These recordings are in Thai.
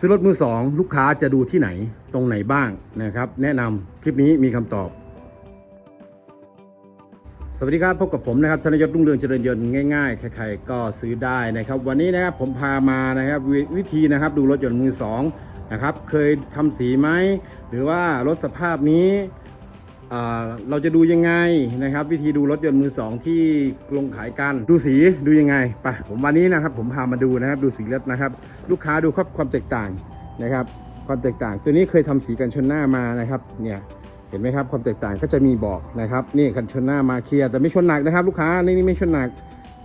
ซื้อรถมือสองลูกค้าจะดูที่ไหนตรงไหนบ้างนะครับ แนะนำคลิปนี้มีคำตอบ สวัสดีครับพบกับผมนะครับธนยศรุ่งเรืองเจริญยนต์ง่ายๆ ใครๆก็ซื้อได้นะครับ วันนี้นะครับผมพามานะครับววิธีนะครับดูรถยนต์มือสองนะครับเคยทำสีไหมหรือว่ารถสภาพนี้ เราจะดูยังไงนะครับ วิธีดูรถยนต์มือสองที่ลงขายกันดูสีดูยังไงไปผมวันนี้นะครับ ผมพามาดูนะครับดูสีรถนะครับ ลูกค้าดูครับความแตกต่างนะครับ ความแตกต่าง ตัวนี้เคยทำสีกันชนหน้ามานะครับเนี่ยเห็นไหมครับความแตกต่างก็จะมีบอกนะครับนี่กันชนหน้ามาเคลียร์แต่ไม่ชนหนักนะครับ ลูกค้านี่นี่ไม่ชนหนัก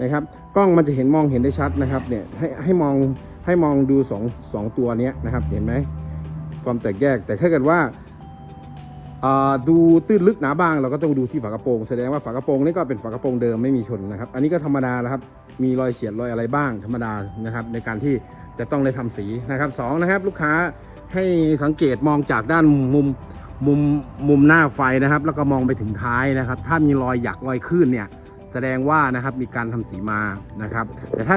นะครับกล้องมันจะเห็นมองเห็นได้ชัดนะครับเนี่ยให้ให้มองให้มองดูสองสองตัวนี้นะครับเห็นไหมความแตกแยกแต่ถ้าเกิดว่า ดูตื้นลึกหนาบางเราก็ต้องดูที่ฝากระโปรงแสดงว่าฝากระโปรงนี่ก็เป็นฝากระโปรงเดิมไม่มีชนนะครับ อันนี้ก็ธรรมดาแล้วครับ มีรอยเฉียดรอยอะไรบ้างธรรมดานะครับ ในการที่จะต้องได้ทำสีนะครับสองนะครับ ลูกค้าให้สังเกตมองจากด้านมุมมุมมุมหน้าไฟนะครับ แล้วก็มองไปถึงท้ายนะครับ ถ้ามีรอยหยักรอยคลื่นเนี่ยแสดงว่านะครับมีการทำสีมานะครับ แต่ถ้า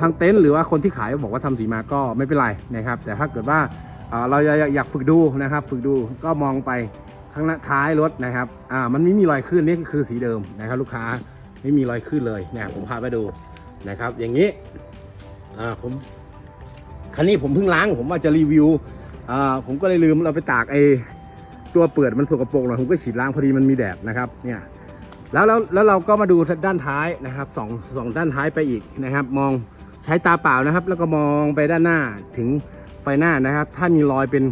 ทางเต็นท์หรือว่าคนที่ขายบอกว่าทำสีมาก็ไม่เป็นไรนะครับ แต่ถ้าเกิดว่าเราอยากฝึกดูนะครับ ฝึกดูก็มองไป ข้งหน้าท้ายรถนะครับอ่ามันไม่มีรอยขึ้นนี่คือสีเดิมนะครับ ลูกค้าไม่มีรอยขึ้นเลยเนี่ยผมพาไปดูนะครับ อย่างนี้อ่าผมคันนี้ผมเพิ่งล้างผมว่าจะรีวิวอ่าผมก็เลยลืมเราไปตากไอตัวเปิดมันสกปรกหน่อยผมก็ฉีดล้างพอดีมันมีแดดนะครับเนี่ยแล้วแล้วแล้วเราก็มาดูด้านท้ายนะครับสองสองด้านท้ายไปอีกนะครับ มองใช้ตาเปล่านะครับ แล้วก็มองไปด้านหน้าถึงไฟหน้านะครับ ถ้ามีรอยเป็น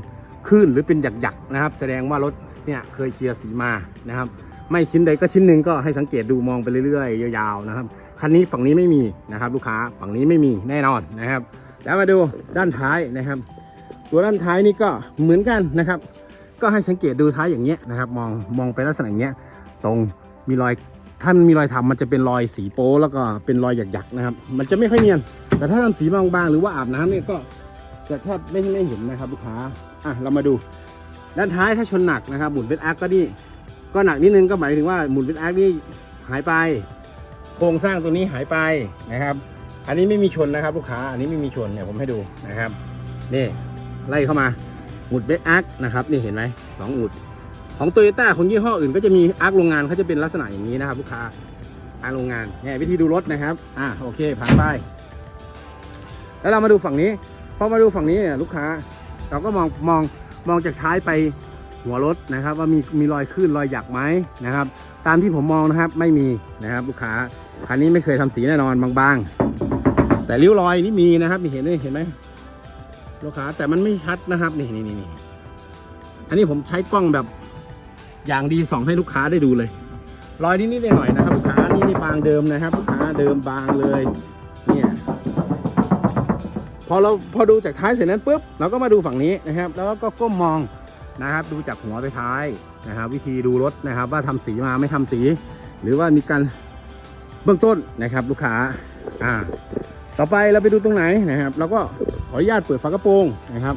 คลื่นหรือเป็นหยักๆนะครับ แสดงว่ารถ เนี่ยเคยเคลียร์สีมานะครับ ไม่ชิ้นใดก็ชิ้นหนึ่งก็ให้สังเกตดูมองไปเรื่อยๆ ยาวๆนะครับคันนี้ฝั่งนี้ไม่มีนะครับ ลูกค้าฝั่งนี้ไม่มีแน่นอนนะครับ แล้วมาดูด้านท้ายนะครับ ตัวด้านท้ายนี่ก็เหมือนกันนะครับ ก็ให้สังเกตดูท้ายอย่างเงี้ยนะครับ มองมองไปลักษณะอย่างเงี้ยตรงมีรอยถ้ามันมีรอยทำมันจะเป็นรอยสีโป๊แล้วก็เป็นรอยหยักๆนะครับ มันจะไม่ค่อยเนียน แต่ถ้าทำสีบางๆ หรือว่าอาบน้ำเนี่ยก็จะแทบไม่ไม่เห็นนะครับ ลูกค้าอะเรามาดู ด้านท้ายถ้าชนหนักนะครับหมุนเป็นอาร์คก็นี่ก็หนักนิดนึงก็หมายถึงว่าหมุนเป็นอาร์คนี่หายไป โครงสร้างตัวนี้หายไปนะครับ อันนี้ไม่มีชนนะครับลูกค้าอันนี้ไม่มีชนเนี่ยผมให้ดูนะครับนี่ไล่เข้ามาหมุดเบสอาร์คนะครับนี่เห็นไหมสองหมุดของโตโยต้าของยี่ห้ออื่นก็จะมีอาร์คโรงงานเขาจะเป็นลักษณะอย่างนี้นะครับลูกค้าอาร์คโรงงานเนี่ยวิธีดูรถนะครับอ่าโอเคผ่านไปแล้วเรามาดูฝั่งนี้พอมาดูฝั่งนี้เนี่ยลูกค้า เราก็มองมอง มองจากท้ายไปหัวรถนะครับ ว่ามีมีรอยคลื่นรอยหยักไหมนะครับ ตามที่ผมมองนะครับไม่มีนะครับ ลูกค้าคันนี้ไม่เคยทำสีแน่นอนบางๆ แต่ริ้วรอยนี่มีนะครับนี่เห็นไหมเห็นไหมลูกค้าแต่มันไม่ชัดนะครับนี่นี่นี่นี่อันนี้ผมใช้กล้องแบบอย่างดีส่องให้ลูกค้าได้ดูเลย รอยนิดนิดหน่อยๆนะครับ ลูกค้านี่นี่บางเดิมนะครับ ลูกค้าเดิมบางเลย อเราพอดูจากท้ายเสร็จนั้นปุ๊บเราก็มาดูฝั่งนี้นะครับ แล้วก็ก้มมองนะครับ ดูจากหัวไปท้ายนะครับ วิธีดูรถนะครับ ว่าทำสีมาไม่ทำสี หรือว่ามีการเบื้องต้นนะครับ ลูกค้าอ่า ต่อไปเราไปดูตรงไหนนะครับเราก็ขออนุญาตเปิดฝากระโปรงนะครับ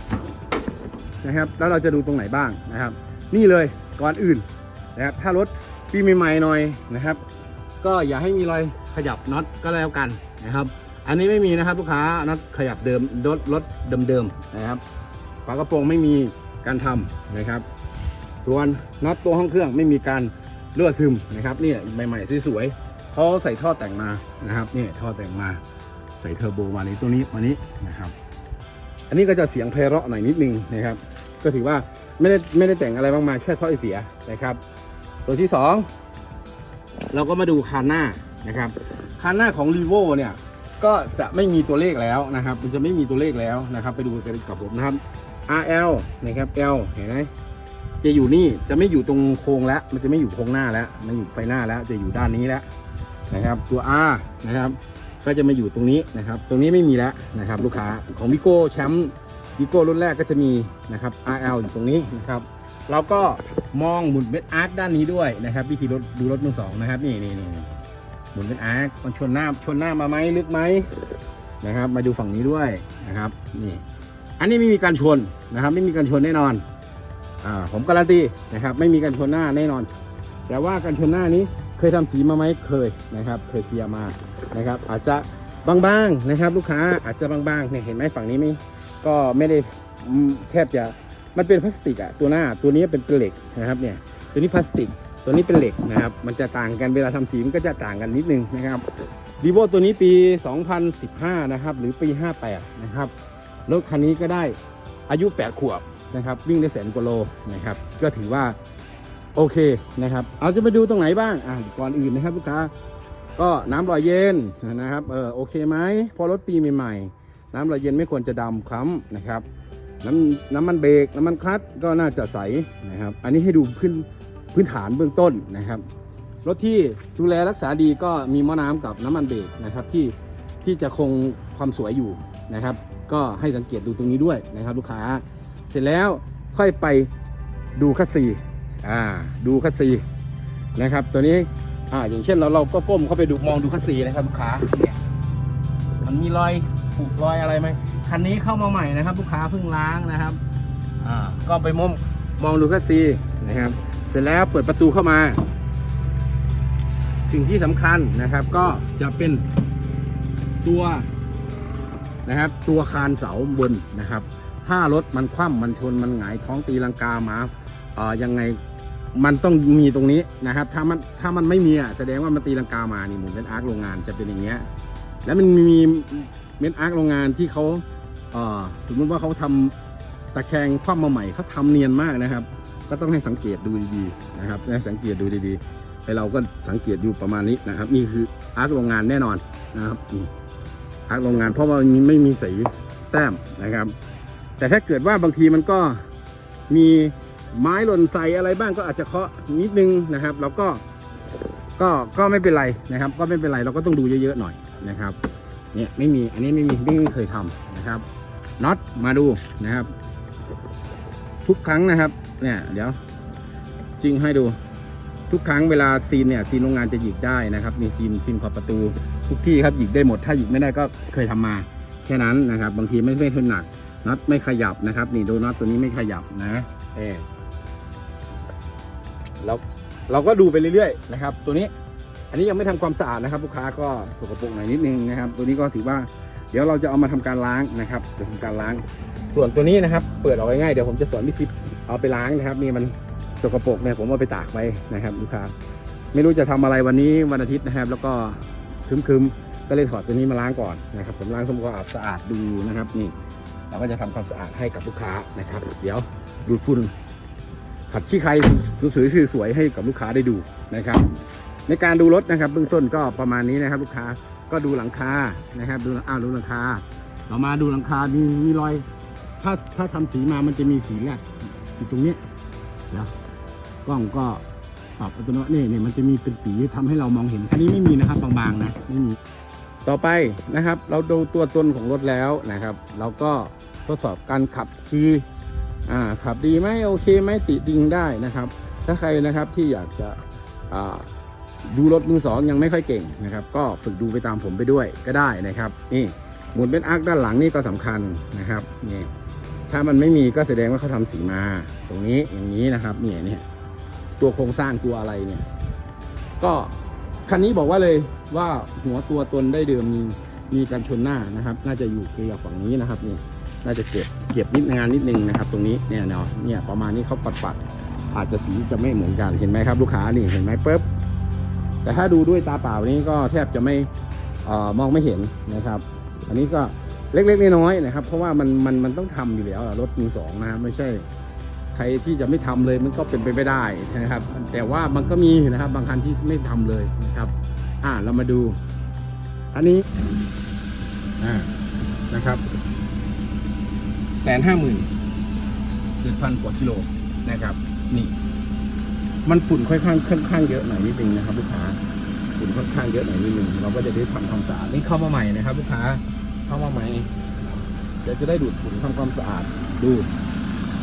นะครับ แล้วเราจะดูตรงไหนบ้างนะครับ นี่เลยก่อนอื่นนะครับ ถ้ารถปีใหม่ๆหน่อยนะครับ ก็อย่าให้มีรอยขยับน็อตก็แล้วกันนะครับ อันนี้ไม่มีนะครับลูกค้าน็อตขยับเดิมรถรถเดิมๆนะครับฝากระโปรงไม่มีการทำนะครับ ส่วนน็อตตัวห้องเครื่องไม่มีการรั่วซึมนะครับนี่ใหม่ๆสวยๆเขาใส่ท่อแต่งมานะครับนี่ท่อแต่งมาใส่เทอร์โบมาในตัวนี้มานี้นะครับ อันนี้ก็จะเสียงไพเราะหน่อยนิดนึงนะครับ ก็ถือว่าไม่ได้ไม่ได้แต่งอะไรมากมายแค่ถ้อเสียนะครับ ตัวที่สองเราก็มาดูคานหน้านะครับคานหน้าของ r ีโวเนี่ย ก็จะไม่มีตัวเลขแล้วนะครับ มันจะไม่มีตัวเลขแล้วนะครับ ไปดูกันกับผมนะครับ RL นะครับ L เห็นไหมจะอยู่นี่จะไม่อยู่ตรงโครงแล้ว มันจะไม่อยู่โครงหน้าแล้ว มันอยู่ไฟหน้าแล้วจะอยู่ด้านนี้แล้วนะครับตัว R นะครับ ก็จะมาอยู่ตรงนี้นะครับ ตรงนี้ไม่มีแล้วนะครับ ลูกค้าของวิโก้แชมป์วิโก้รุ่นแรกก็จะมีนะครับ RL อยู่ตรงนี้นะครับเราก็มองหมุนเป็นอาร์คด้านนี้ด้วยนะครับ วิธีรถดูรถมือสองนะครับ นี่นี่นี่ มุนเป็นอาร์คมันชนหน้าชนหน้ามาไหมลึกไหมนะครับ มาดูฝั่งนี้ด้วยนะครับนี่อันนี้ไม่มีการชนนะครับ ไม่มีการชนแน่นอนอ่าผมการันตีนะครับ ไม่มีการชนหน้าแน่นอน แต่ว่าการชนหน้านี้เคยทำสีมาไหมเคยนะครับ เคยเคลียร์มานะครับ อาจจะบางๆนะครับ ลูกค้าอาจจะบางๆเนี่ยเห็นไหมฝั่งนี้ไม่ก็ไม่ได้แทบจะมันเป็นพลาสติกอะตัวหน้าตัวนี้เป็นเหล็กนะครับเนี่ยตัวนี้พลาสติก ตัวนี้เป็นเหล็กนะครับ มันจะต่างกันเวลาทำสีมันก็จะต่างกันนิดนึงนะครับดีโวตัวนี้ปี 2015 นะครับ หรือปี 58 นะครับรถคันนี้ก็ได้อายุ 8 ขวบนะครับ วิ่งได้แสนกว่าโลนะครับ ก็ถือว่าโอเคนะครับ เอาจะไปดูตรงไหนบ้างอะก่อนอื่นนะครับลูกค้าก็น้ำรอยเย็นนะครับเออโอเคไหมพอรถปีใหม่ๆ น้ำรอยเย็นไม่ควรจะดำคล้ำนะครับน้ำน้ำมันเบรกน้ำมันคลัตช์ก็น่าจะใสนะครับ อันนี้ให้ดูพื้น พื้นฐานเบื้องต้นนะครับ รถที่ดูแลรักษาดีก็มีหม้อน้ำกับน้ำมันเบรกนะครับที่ที่จะคงความสวยอยู่นะครับ ก็ให้สังเกตดูตรงนี้ด้วยนะครับ ลูกค้า เสร็จแล้วค่อยไปดูคัสซีอ่าดูคัสซีนะครับ ตัวนี้อ่าอย่างเช่นเราเราก็ก้มเข้าไปดูมองดูคัสซีนะครับลูกค้าเนี่ยมันมีรอยผุรอยอะไรไหมคันนี้เข้ามาใหม่นะครับ ลูกค้าเพิ่งล้างนะครับอ่าก็ไปมองมองดูคัสซีนะครับ เสร็จแล้วเปิดประตูเข้ามาสิ่งที่สำคัญนะครับก็จะเป็นตัวนะครับ ตัวคานเสาบนนะครับ ถ้ารถมันคว่ำมันชนมันหงายท้องตีลังกามาเอ่อยังไงมันต้องมีตรงนี้นะครับ ถ้ามันถ้ามันไม่มีอะแสดงว่ามันตีลังกามานี่หมุนเป็นอาร์คโรงงานจะเป็นอย่างเงี้ยแล้วมันมีเม็ดอาร์คโรงงานที่เขาเอ่อสมมติว่าเขาทำตะแคงคว่ำมาใหม่เขาทำเนียนมากนะครับ ก็ต้องให้สังเกตดูดีๆนะครับให้สังเกตดูดีๆให้เราก็สังเกตอยู่ประมาณนี้นะครับ นี่คืออาร์คโรงงานแน่นอนนะครับนี่อาร์คโรงงานเพราะว่ามันไม่มีสีแต้มนะครับ แต่ถ้าเกิดว่าบางทีมันก็มีไม้หล่นใส่อะไรบ้างก็อาจจะเคาะนิดนึงนะครับ แล้วก็ก็ก็ไม่เป็นไรนะครับ ก็ไม่เป็นไรเราก็ต้องดูเยอะๆหน่อยนะครับเนี่ยไม่มีอันนี้ไม่มีไม่ไม่เคยทำนะครับน็อตมาดูนะครับ ทุกครั้งนะครับ เนี่ยเดี๋ยวจริงให้ดูทุกครั้งเวลาซีนเนี่ยซีนโรงงานจะหยิกได้นะครับ มีซีนซีนขอบประตูทุกที่ครับหยิกได้หมดถ้าหยิกไม่ได้ก็เคยทำมา แค่นั้นนะครับ บางทีไม่ไม่ทนหนักน็อตไม่ขยับนะครับ นี่ดูน็อตตัวนี้ไม่ขยับนะเออเราเราก็ดูไปเรื่อยๆนะครับ ตัวนี้อันนี้ยังไม่ทำความสะอาดนะครับ ลูกค้าก็สกปรกหน่อยนิดนึงนะครับ ตัวนี้ก็ถือว่าเดี๋ยวเราจะเอามาทำการล้างนะครับจะทำการล้าง ส่วนตัวนี้นะครับ เปิดออกง่ายๆเดี๋ยวผมจะสอนวิธี เอาไปล้างนะครับนี่มันสกปรกเนี่ยผมเอาไปตากไว้นะครับลูกค้าไม่รู้จะทำอะไรวันนี้วันอาทิตย์นะครับ แล้วก็คึมๆก็เลยถอดตัวนี้มาล้างก่อนนะครับ ผมล้างทำความสะอาดดูนะครับนี่เราก็จะทำความสะอาดให้กับลูกค้านะครับ เดี๋ยวดูดฝุ่นขัดขี้ใครสวยๆสวยๆให้กับลูกค้าได้ดูนะครับ ในการดูรถนะครับเบื้องต้นก็ประมาณนี้นะครับ ลูกค้าก็ดูหลังคานะครับ ดูอ้าวดูหลังคาต่อมาดูหลังคามีมีรอย ถ้าถ้าทำสีมามันจะมีสีแรก อยู่ตรงนี้ยเดี๋ยวกล้องก็ตอบอัตโนมัตินี่นี่มันจะมีเป็นสีทำให้เรามองเห็นคันนี้ไม่มีนะครับบางๆนะไม่มีต่อไปนะครับ เราดูตัวตนของรถแล้วนะครับ เราก็ทดสอบการขับขี่อ่าขับดีไหมโอเคไหมติดิงได้นะครับ ถ้าใครนะครับที่อยากจะอ่าดูรถมือสองยังไม่ค่อยเก่งนะครับ ก็ฝึกดูไปตามผมไปด้วยก็ได้นะครับ นี่หมุนเป็นอาร์คด้านหลังนี่ก็สำคัญนะครับนี่ ถ้ามันไม่มีก็แสดงว่าเขาทำสีมา ตรงนี้อย่างนี้นะครับเนี่ยเนี่ยตัวโครงสร้างตัวอะไรเนี่ย ก็คันนี้บอกว่าเลยว่าหัวตัวตนได้เดิมมีมีการชนหน้านะครับ น่าจะอยู่เคลียร์ฝั่งนี้นะครับนี่น่าจะเก็บเก็บนิดงานนิดนึงนะครับ ตรงนี้เนี่ยเนาะเนี่ยประมาณนี้เขาปัดปัดๆอาจจะสีจะไม่เหมือนกันเห็นไหมครับ ลูกค้านี่เห็นไหมปุ๊บแต่ถ้าดูด้วยตาเปล่านี้ก็แทบจะไม่เออมองไม่เห็นนะครับ อันนี้ก็ เล็กๆน้อยๆนะครับ เพราะว่ามันมันมันต้องทำอยู่แล้วรถมือสองนะครับไม่ใช่ ใครที่จะไม่ทำเลยมันก็เป็นไปไม่ได้นะครับ แต่ว่ามันก็มีนะครับ บางคันที่ไม่ทำเลยนะครับ อ่าเรามาดู อันนี้อ่านะครับแสนห้าหมื่นเจ็ดพันกว่ากิโลนะครับ นี่ มันฝุ่นค่อนข้างค่อนข้างเยอะหน่อยนิดนึงนะครับ ลูกค้าฝุ่นค่อนข้างเยอะหน่อยนิดนึงเราก็จะได้ทำความสะอาดนี่เข้ามาใหม่นะครับ ลูกค้า เข้ามาใหม่เดี๋ยวจะได้ดูดฝุ่นทำความสะอาดดู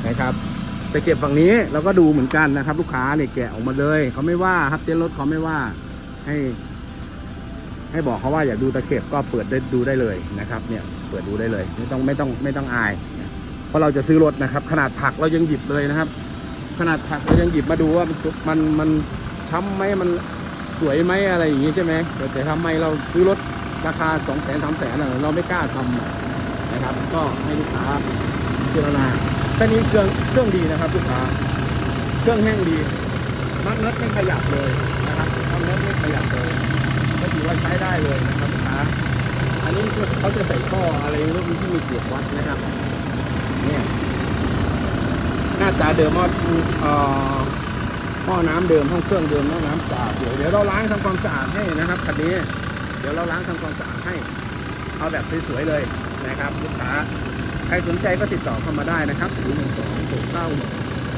นะครับไปเก็บฝั่งนี้เราก็ดูเหมือนกันนะครับ ลูกค้าเนี่ยแกะออกมาเลยเขาไม่ว่าครับเต้นรถเขาไม่ว่าให้ ให้บอกเขาว่าอยากดูตะเข็บก็เปิดได้ดูได้เลยนะครับ เนี่ยเปิดดูได้เลย ไม่ต้องไม่ต้องไม่ต้องอาย เพราะเราจะซื้อรถนะครับ ขนาดผักเรายังหยิบเลยนะครับ ขนาดผักเรายังหยิบมาดูว่ามันสุกมันมันช้ำไหมมันสวยไหมอะไรอย่างงี้ใช่ไหมแต่แต่ทำไมเราซื้อรถ ราคาสองแสนสามแสนเราไม่กล้าทำอะนะครับ ก็ให้ลูกค้าพิจรณาแค่นี้เครื่องเครื่องดีนะครับลูกค้าเครื่องแห้งดีมัดเน็ตไม่ขยับเลยนะครับมัดเน็ตไม่ขยับเลยก็ถือว่าใช้ได้เลยนะครับลูกค้าอันนี้เขาจะใส่ท่ออะไรเรื่องที่มีเกียบวัดนะครับเนี่ยหน้าตาเดิมหม้อเอ่อหม้อน้ำเดิมห้องเครื่องเดิมห้อน้ำสะอาดเดี๋ยวเดี๋ยวเราล้างทำความสะอาดให้นะครับคันนี้ ดี๋ยวเราล้างทำความสะอาดให้ เอาแบบสวยๆเลยนะครับลูกค้าใครสนใจก็ติดต่อเข้ามาได้นะครับ0 1 2 6 9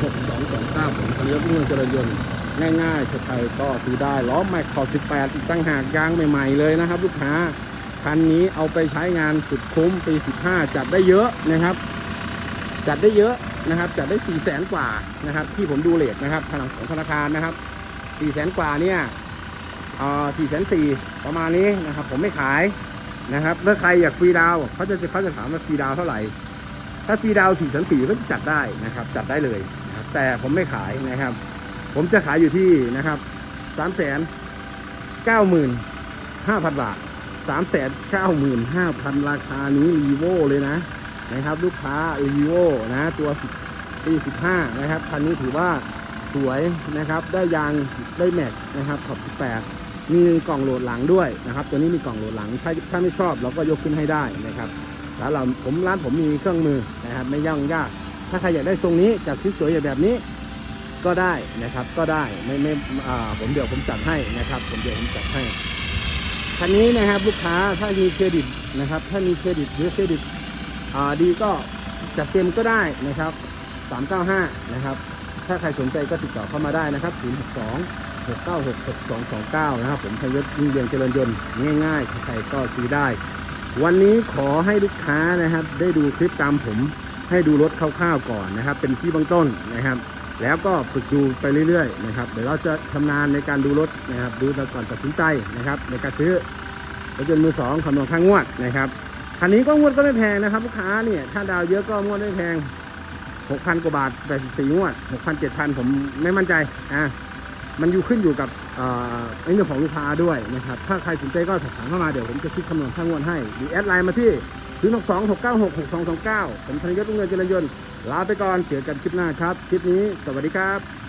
6 2 2 9ผมคันนี้รุ่งเรืองเจริญยนต์ง่ายๆใครๆก็ซื้อได้ล้อแม็กคอ18 อีกตั้งหากยางใหม่ๆเลยนะครับ ลูกค้าคันนี้เอาไปใช้งานสุดคุ้มปี 15 จัดได้เยอะนะครับ จัดได้เยอะนะครับ จัดได้4ี่แสนกว่านะครับ ที่ผมดูเลทนะครับทางของธนาคารนะครับ4ี่แสนกว่าเนี่ย สี่แสนสี่ประมาณนี้นะครับ ผมไม่ขายนะครับถ้าใครอยากฟรีดาวเขาจะเขาจะถามว่าฟรีดาวเท่าไหร่ ถ้าฟรีดาวสี่แสนสี่ก็จัดได้นะครับ จัดได้เลยนะครับแต่ผมไม่ขายนะครับ ผมจะขายอยู่ที่นะครับสามแสนเก้าหมื่นห้าพันบาทสามแสนเก้าหมื่นห้าพันราคานี้รีโวเลยนะนะครับ ลูกค้ารีโวนะตัวปีสิบห้านะครับคันนี้ถือว่าสวยนะครับ ได้ยางได้แม็กนะครับขอบสิบแปด มีกล่องโหลดหลังด้วยนะครับ ตัวนี้มีกล่องโหลดหลังถ้าถ้าไม่ชอบเราก็ยกขึ้นให้ได้นะครับร้านเราผมร้านผมมีเครื่องมือนะครับ ไม่ย่างยากถ้าใครอยากได้ทรงนี้จากสวยๆแบบนี้ก็ได้นะครับ ก็ได้ไม่ไม่อ่าผมเดี๋ยวผมจัดให้นะครับ ผมเดี๋ยวผมจัดให้คันนี้นะครับลูกค้าถ้ามีเครดิตนะครับ ถ้ามีเครดิตหรือเครดิตอ่าดีก็จัดเต็มก็ได้นะครับ 395 นะครับ ถ้าใครสนใจก็ติดต่อเข้ามาได้นะครับ 062 696 6229 นะครับ ผมชัยยศยิ่งเรียงเจริญยนต์ง่ายๆใครก็ซื้อได้ วันนี้ขอให้ลูกค้านะครับ ได้ดูคลิปตามผมให้ดูรถคร่าวๆก่อนนะครับ เป็นที่เบื้องต้นนะครับ แล้วก็ฝึกดูไปเรื่อยๆนะครับ เดี๋ยวเราจะชำนาญในการดูรถนะครับ ดูก่อนตัดสินใจนะครับ ในการซื้อรถยนต์มือสองคำนวณค่างวดนะครับคันนี้ก็งวดก็ไม่แพงนะครับลูกค้าเนี่ยถ้าดาวเยอะก็งวดไม่แพง 6,000 กว่าบาท 84 งวด 6,000 7,000 ผมไม่มั่นใจอะ มันอยู่ขึ้นอยู่กับเอ่อในเรื่องของลูกค้าด้วยนะครับ ถ้าใครสนใจก็สอบถามเข้ามาเดี๋ยวผมจะคิดคำนวณค่างวดให้ หรือแอดไลน์มาที่ 0 6 2 6 9 6 6 2 2 9 ผมธนยศรุ่งเรืองเจริญยนต์ลาไปก่อนเจอกันคลิปหน้าครับ คลิปนี้สวัสดีครับ